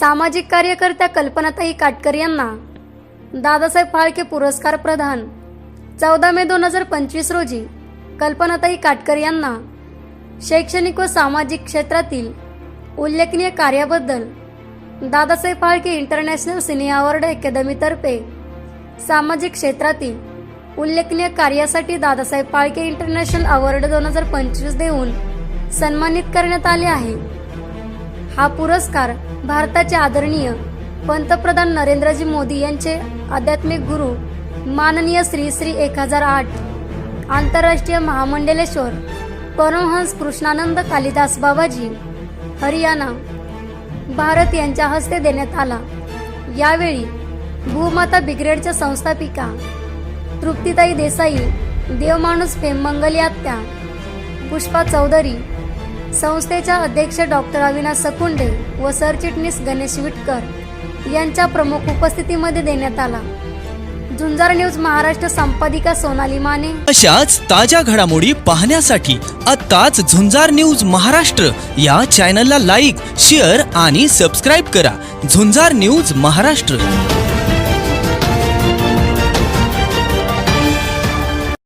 सामाजिक कार्यकर्त्या कल्पनाताई काटकर यांना दादासाहेब फाळके पुरस्कार प्रदान. चौदा मे दोन हजार पंचवीस रोजी कल्पनाताई काटकर यांना शैक्षणिक व सामाजिक क्षेत्रातील उल्लेखनीय कार्याबद्दल Dadasaheb Phalke international cine award अकॅदमीतर्फे सामाजिक क्षेत्रातील उल्लेखनीय कार्यासाठी दादासाहेब फाळके इंटरनॅशनल अवॉर्ड दोन हजार पंचवीस देऊन सन्मानित करण्यात आले आहे. हा पुरस्कार भारताचे आदरणीय पंतप्रधान नरेंद्रजी मोदी यांचे आध्यात्मिक गुरु माननीय श्री श्री एक हजार आठ आंतरराष्ट्रीय महामंडलेश्वर परमहंस कृष्णानंद कालिदास बाबाजी हरियाणा भारत यांच्या हस्ते देण्यात आला. यावेळी भूमाता ब्रिगेडच्या संस्थापिका तृप्तिताई देसाई देवमाणूस फेममंगली आत्या पुष्पा चौधरी संस्थेच्या अध्यक्ष डॉक्टर अविनाश सकुंडे व सरचिटणीस गणेश विटकर यांच्या प्रमुख उपस्थितीमध्ये देण्यात आला. झुंजार न्यूज महाराष्ट्र संपादिका सोनाली माने. अशाच ताज्या घडामोडी पाहण्यासाठी आत्ताच झुंजार न्यूज महाराष्ट्र या चॅनलला लाईक शेअर आणि सबस्क्राईब करा. झुंजार न्यूज महाराष्ट्र.